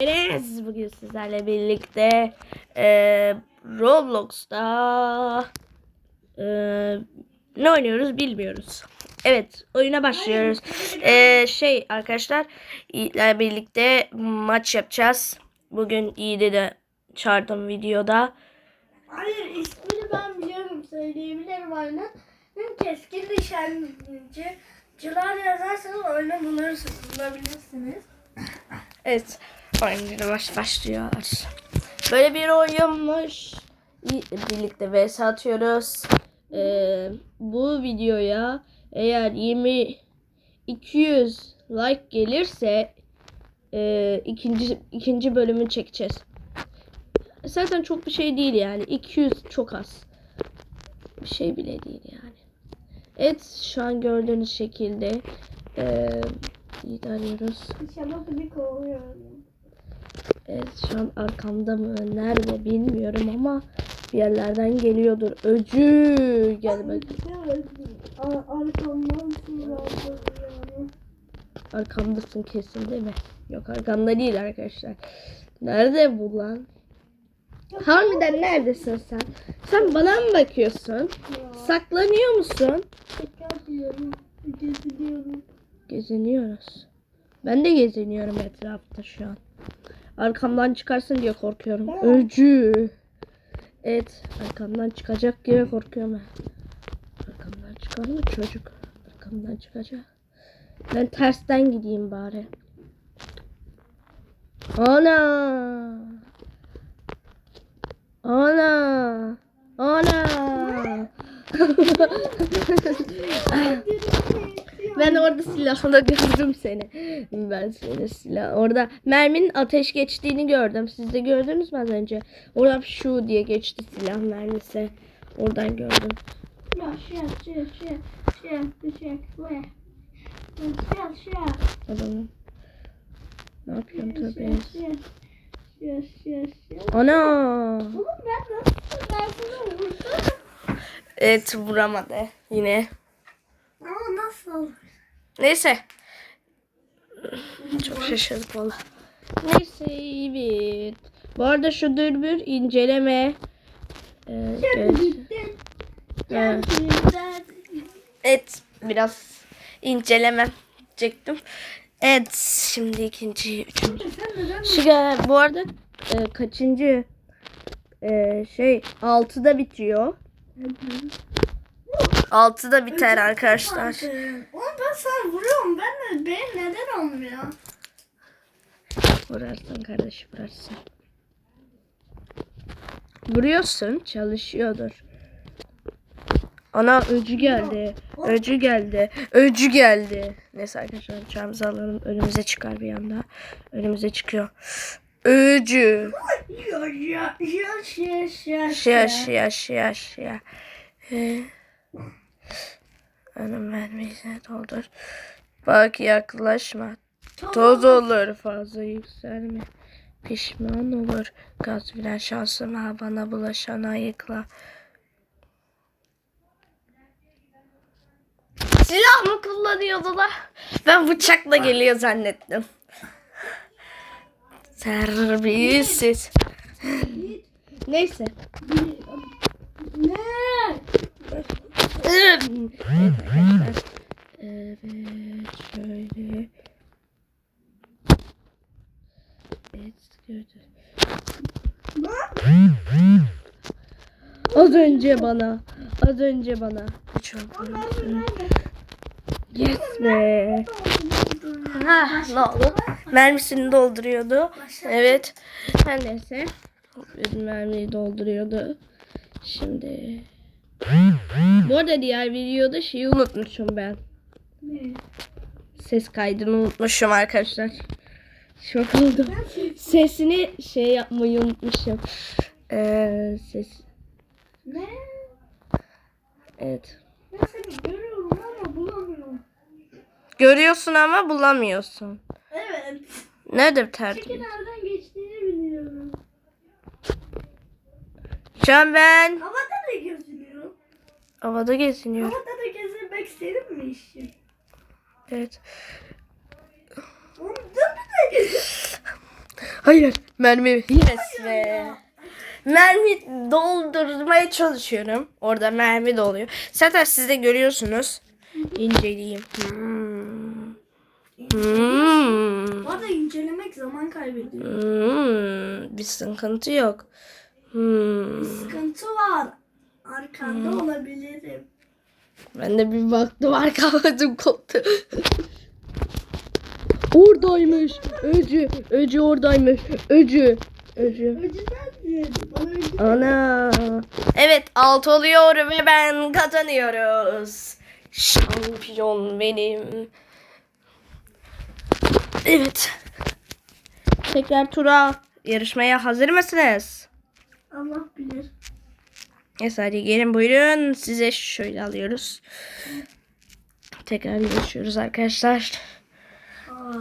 Enes bugün sizlerle birlikte e, Roblox'ta e, ne oynuyoruz bilmiyoruz. Evet oyuna başlıyoruz. E, şey arkadaşlar ile birlikte maç yapacağız. Bugün iyiydi de çağırdım videoda. Hayır ismini ben biliyorum söyleyebilirim. Hem keskin nişancı Cılar yazarsanız oyunu bulursunuz, bulabilirsiniz. Evet oyuncu baş başlıyor. Böyle bir oyunmuş. İyi- Birlikte vs atıyoruz. Ee, bu videoya eğer 20 200 like gelirse e, ikinci ikinci bölümü çekeceğiz. Zaten çok bir şey değil yani. 200 çok az. Bir şey bile değil yani. Evet şu an gördüğünüz şekilde e, ilerliyoruz. İnşallah bunu kovuyorum. Evet şu an arkamda mı nerede bilmiyorum ama bir yerlerden geliyordur. Öcü gel bak. Evet. Ar- Arkamdan sığınırdım yani. Arkamdasın kesin değil mi? Yok arkamda değil arkadaşlar. Nerede bu lan? Harbiden neredesin sen? Sen bana mı bakıyorsun? Ya. Saklanıyor musun? Tekrar diyorum. Geziliyorum. Geziniyoruz. Ben de geziniyorum etrafta şu an. Arkamdan çıkarsın diye korkuyorum. Öcü. Evet, arkamdan çıkacak diye korkuyorum. Arkamdan çıkar mı çocuk? Arkamdan çıkacak. Ben tersten gideyim bari. Ana! Ana! Ana! Ben orada silahla gördüm seni. Ben seni silah. Orada merminin ateş geçtiğini gördüm. Siz de gördünüz mü az önce? Orada şu diye geçti silah mermisi. Oradan gördüm. Ja, shit, shit, shit, shit, shit, shit. Shit, shit, Adamım. Ne yapıyorum tabii. shit, shit. Ana! Oğlum ben nasıl ben sana vurdum? Evet vuramadı yine. Nasıl? Neyse. Çok şaşırdık valla. Neyse evet. Bu arada şu dürbün inceleme. Evet. Gerçekten. Evet biraz inceleme çektim. Evet şimdi ikinci, üçüncü. Şu bu arada e, kaçıncı e, şey 6'da bitiyor. 6'da biter arkadaşlar. Oğlum ben sana vuruyorum. Ben de benim neden olmuyor? Vurarsın kardeş vurarsın. Vuruyorsun çalışıyordur. Ana öcü geldi. Öcü geldi. Öcü geldi. Neyse arkadaşlar uçağımızı alalım. Önümüze çıkar bir anda. Önümüze çıkıyor. Öcü. Ya ya ya ya ya Yaş yaş yaş Önüm mermisine doldur. Bak yaklaşma. Toz olur fazla yükselme. Pişman olur. Gaz bilen şansıma bana bulaşan ayıkla. Silah mı kullanıyordular? Ben bıçakla geliyor zannettim. Terbiyesiz. Neyse. Ne? Evet arkadaşlar. Evet şöyle. Evet gördüm. Az önce bana. Az önce bana. Yes be. Ha, ne oldu? Mermisini dolduruyordu. Evet. Her neyse. Mermiyi dolduruyordu. Şimdi. Bu arada diğer videoda şeyi unutmuşum ben. Ne? Ses kaydını unutmuşum arkadaşlar. Şok oldum. Sesini şey yapmayı unutmuşum. Ee, ses. Ne? Evet. Ben seni görüyorum ama bulamıyorum. Görüyorsun ama bulamıyorsun. Evet. Nedir Çünkü tertip? nereden geçtiğini biliyorum. Şu an ben Havada da geziniyorum. havada geziniyorum. Havada da gezinmek senin mi işin? Evet. Oğlum dur bir de. Hayır. Mermi. Yes be. Mermi doldurmaya çalışıyorum. Orada mermi doluyor. Zaten siz de görüyorsunuz. İnceleyeyim. Hmm. Hmm. Bu arada incelemek zaman kaybediyor. Hmm. Bir sıkıntı yok. Hmm. Sıkıntı var. Arkanda olabilirim. Ben de bir baktım arkamadım koptu. oradaymış. Öcü. Öcü oradaymış. Öcü. Öcü. Ana. Evet alt oluyor ve ben kazanıyoruz. Şampiyon benim. Evet. Tekrar tura yarışmaya hazır mısınız? Allah bilir. Neyse hadi gelin buyurun. Size şöyle alıyoruz. Tekrar yarışıyoruz arkadaşlar. Aa.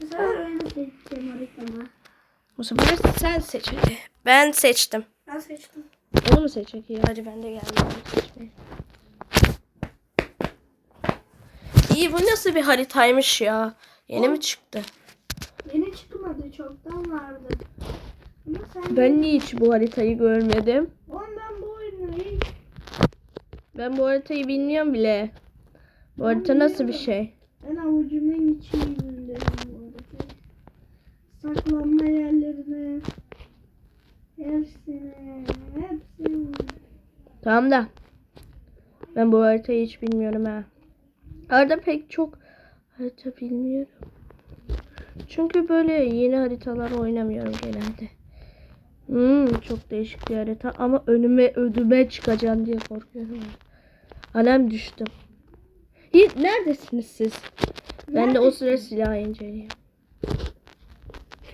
Sefer öyle haritamı. Bu sefer sen seç hadi. Ben seçtim. Ben seçtim. Onu mu seçecek ya? Hadi ben de geldim. İyi bu nasıl bir haritaymış ya? Yeni mi çıktı? Yeni çıkmadı. Çoktan vardı. Ama sen Ben niye hiç bu haritayı görmedim? Oğlum ben bu oyunu ilk Ben bu haritayı bilmiyorum bile. Bu harita nasıl bir şey? ben avucumun arada. Saklanma yerlerine hepsine hepsine Tamam da. Ben bu haritayı hiç bilmiyorum ha. Arada pek çok harita bilmiyorum. Çünkü böyle yeni haritalar oynamıyorum genelde. Hmm, çok değişik bir harita ama önüme ödüme çıkacağım diye korkuyorum. Annem düştüm. Neredesiniz siz? Ben de o sıra silah inceleyeyim.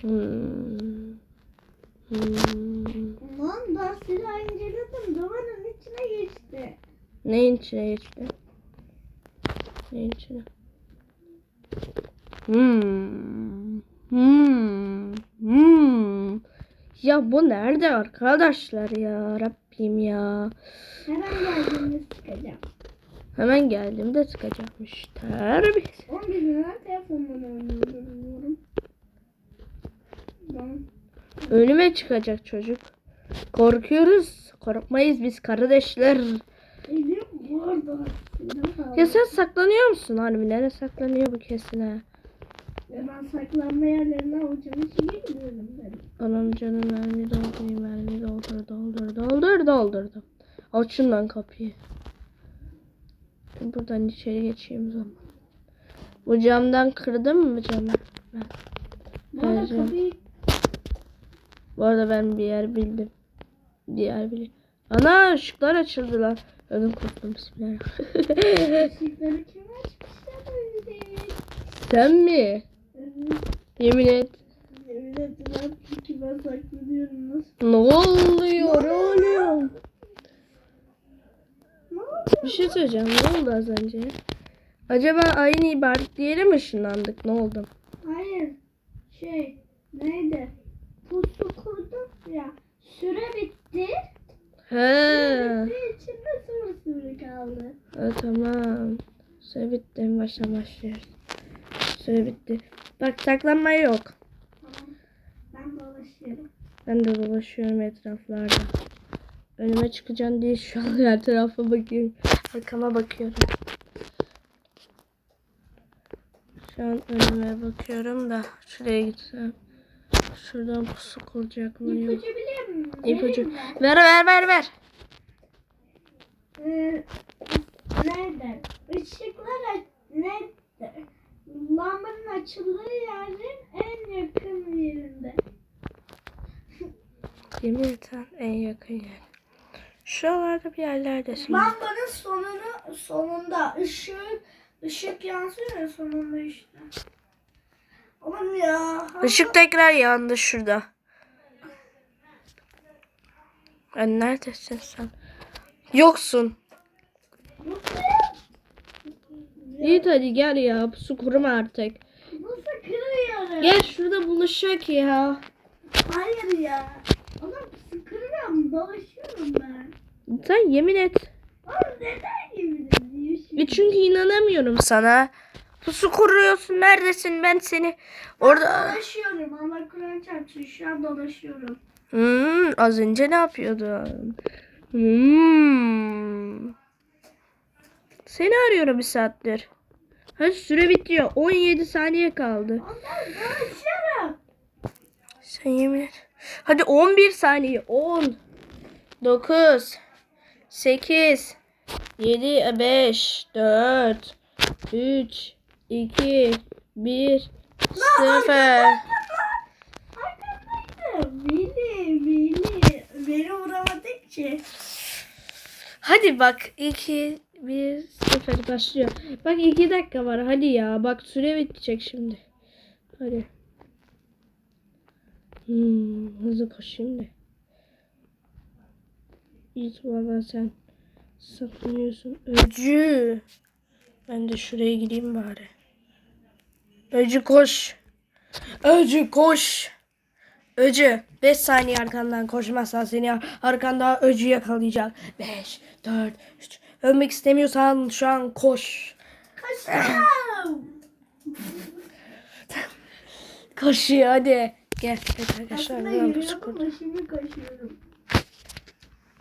Hmm. Hmm. Lan daha silah inceledim duvarın içine geçti. Neyin içine geçti? Neyin içine? Hmm. Hmm. Hmm. Ya bu nerede arkadaşlar ya Rabbim ya. Hemen geldiğinde sıkacağım. Hemen geldiğimde sıkacakmış. Terbiye. 11 lira telefondan oynuyorum. Ben Önüme çıkacak çocuk. Korkuyoruz. Korkmayız biz kardeşler. Elim Ya sen saklanıyor musun harbi? Nereye saklanıyor bu kesin ha? Ve ben saklanma yerlerine avucumun içine gidiyorum ben. Anam canım mermi doldurayım mermi doldur doldur doldur doldurdum. Aç şundan kapıyı. Buradan içeri geçeyim zaman. Bu camdan kırdım mı camı? Ben. Evet, kapıyı Bu arada ben bir yer bildim. Bir yer bildim. Ana ışıklar açıldı lan. Ödüm koptum bismillahirrahmanirrahim. Sen mi? Evet. Yemin et. Yemin ederim ki ben saklanıyorum nasıl? Ne oluyor? Ne oldu? Bir şey söyleyeceğim. Ne oldu az önce? Acaba aynı ibaret diğeri mi ışınlandık? Ne oldu? Hayır. Şey neydi? Pusu ya. Süre bitti. He. Süre için de sıvı süre kaldı. Ha, tamam. Süre bitti. En baştan başlıyoruz. Süre bitti. Bak saklanma yok. Tamam. Ben dolaşıyorum. Ben de dolaşıyorum etraflarda. Önüme çıkacağım diye şu an her tarafa bakıyorum. Arkama bakıyorum. Şu an önüme bakıyorum da şuraya gitsem. Şuradan pusu kuracak mıyım? İpucu biliyor musun? İpucu. Ver ver ver ver. Ee, nerede? Işıklar nerede? Lambanın açıldığı yerin en yakın yerinde. Yemin eten en yakın yer. Şuralarda bir yerlerdesin. Lambanın sonunu sonunda ışık ışık yansıyor ya sonunda işte. Oğlum ya. Işık tekrar yandı şurada. Ben neredesin sen? Yoksun. Yiğit hadi gel ya. Su kuruma artık. Nasıl kırıyorum? Gel şurada buluşacak ya. Hayır ya. Oğlum sıkırıyorum dolaşıyorum ben. Sen yemin et. Oğlum neden yemin ediyorsun? E çünkü inanamıyorum sana. Pusu kuruyorsun. Neredesin? Ben seni orada... Dolaşıyorum. Allah Kur'an çarpsın. Şu an dolaşıyorum. Hmm, az önce ne yapıyordun? Hmm. Seni arıyorum bir saattir. Hadi süre bitiyor. 17 saniye kaldı. Sen yemin et. Hadi 11 saniye. 10 9 8 7 5 4 3 2 1 0 Arkandaydı. Beni, beni. Beni vuramadık ki. Hadi bak 2 1 0 başlıyor. Bak 2 dakika var. Hadi ya. Bak süre bitecek şimdi. Hadi. Hmm, hızlı koş şimdi. İyi valla sen saklanıyorsun. Öcü. Ben de şuraya gideyim bari. Öcü koş. Öcü koş. Öcü 5 saniye arkandan koşmazsan seni arkanda öcü yakalayacak. 5, 4, 3. Ölmek istemiyorsan şu an koş. Kaçtım. Koşuyor hadi. Gel evet arkadaşlar. Aslında yürüyorum koşuyorum.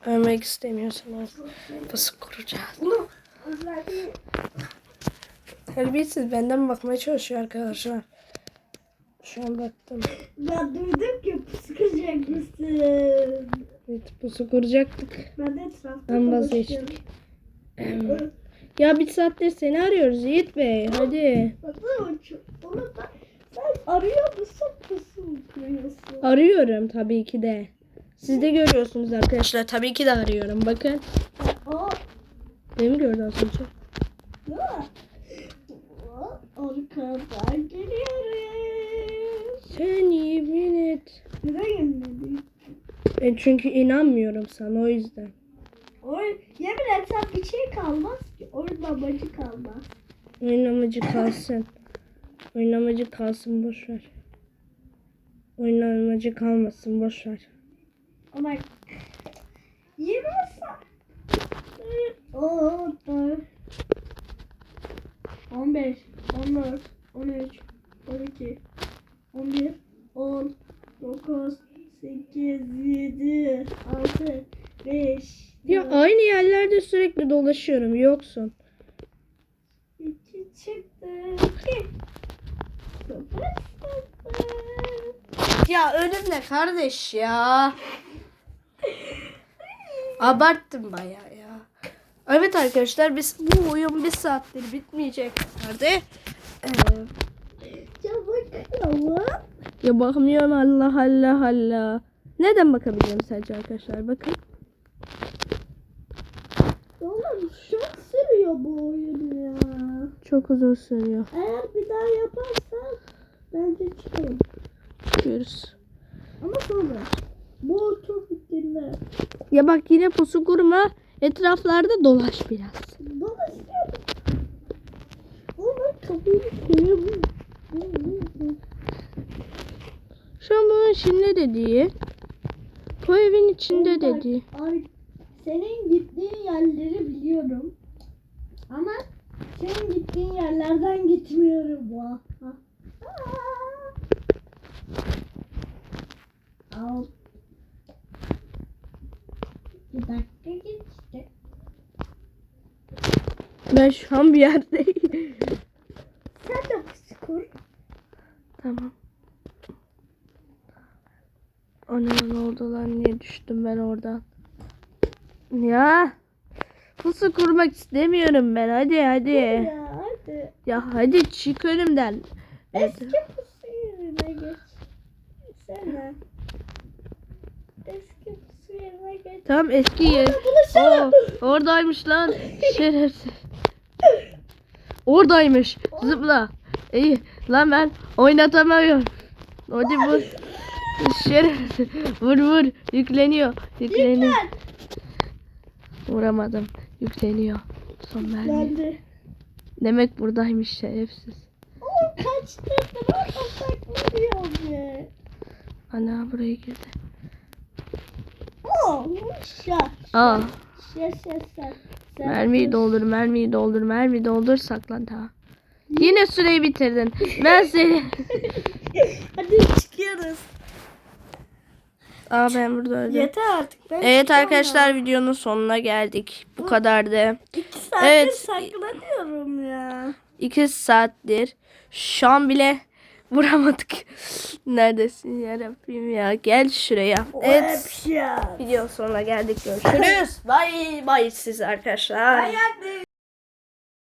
Ölmek istemiyorsan al. Pusu kuracağız. Bunu özellikle Terbiyesiz benden bakmaya çalışıyor arkadaşlar. Şu an baktım. ben duydum ki sıkacak mısın? Evet pusu kuracaktık. Ben de etrafta Ben vazgeçtik. Ya bir saattir seni arıyoruz Yiğit Bey. Hadi. Onu da sen arıyor musun pusu kuruyorsun? Arıyorum tabii ki de. Siz de görüyorsunuz arkadaşlar. Tabii ki de arıyorum. Bakın. Aa, Beni gördü az önce? değil mi? Arkadan geliyorum. Sen yemin et. Neden gelmedi? Ben çünkü inanmıyorum sana o yüzden. Oy, yemin etsem bir şey kalmaz ki. Orada amacı kalmaz. Oynamacı kalsın. Oynamacı kalsın boş ver. Oynamacı kalmasın boş ver. Ama yemin etsem. Oo, dur. 15, 14, 13, 12, 11, 10, 9, 8, 7, 6, 5, Ya aynı yerlerde sürekli dolaşıyorum. Yoksun. 2 çıktı. 2. Sıfır sıfır. Ya ölüm ne kardeş ya? Abarttım bayağı ya. Evet arkadaşlar biz bu oyun bir saattir bitmeyecek nerede? Ee, Ya bakmıyorum Allah Allah Allah. Neden bakabilirim sadece arkadaşlar bakın. Oğlum çok sürüyor bu oyun ya. Çok uzun sürüyor. Eğer bir daha yaparsan bence çıkarım. Görürüz. Ama sonra. Bu çok bittiğinde. Ya bak yine pusu kurma. Etraflarda dolaş biraz. Dolaşıyorum. Ama kapıyı koyamıyorum. Şu an bunun içinde dediği. Bu evin içinde Bak, dediği. Ay, senin gittiğin yerleri biliyorum. Ama senin gittiğin yerlerden gitmiyorum. Vah. Al. Bir dakika geçti. Ben şu an bir yerdeyim. Sen de kur. tamam. Ana ne oldu lan niye düştüm ben oradan? Ya. Pusu kurmak istemiyorum ben hadi hadi. Ya hadi. Ya hadi çık önümden. Eski pusu yerine geç. Sen Eski pusu yerine geç. Tamam eski yer. Oo, oradaymış lan. Şerefsiz. Oradaymış. Zıpla. İyi. Lan ben oynatamıyorum. Hadi vur. Şerefsiz. Vur vur. Yükleniyor. Yükleniyor. Yüklen. Vuramadım. Yükleniyor. Son mermi. Demek buradaymış şerefsiz. Oğlum kaçtırdın orada saklanıyor be. Ana buraya girdi. Oo, şa. Aa. Şa şa şa. Mermiyi dur. doldur, mermiyi doldur, mermi doldur saklan ta. Yine süreyi bitirdin. Ben seni... Hadi çıkıyoruz. Aa ben burada öldüm. Yeter artık. Ben Evet arkadaşlar videonun sonuna geldik. Bu kadardı. ya. İki saattir Evet. saklanıyorum ya. 2 saattir. Şu an bile vuramadık. Neredesin ya Rabbim ya? Gel şuraya. Evet. Video sonuna geldik. Görüşürüz. Bye bye siz arkadaşlar. Ayak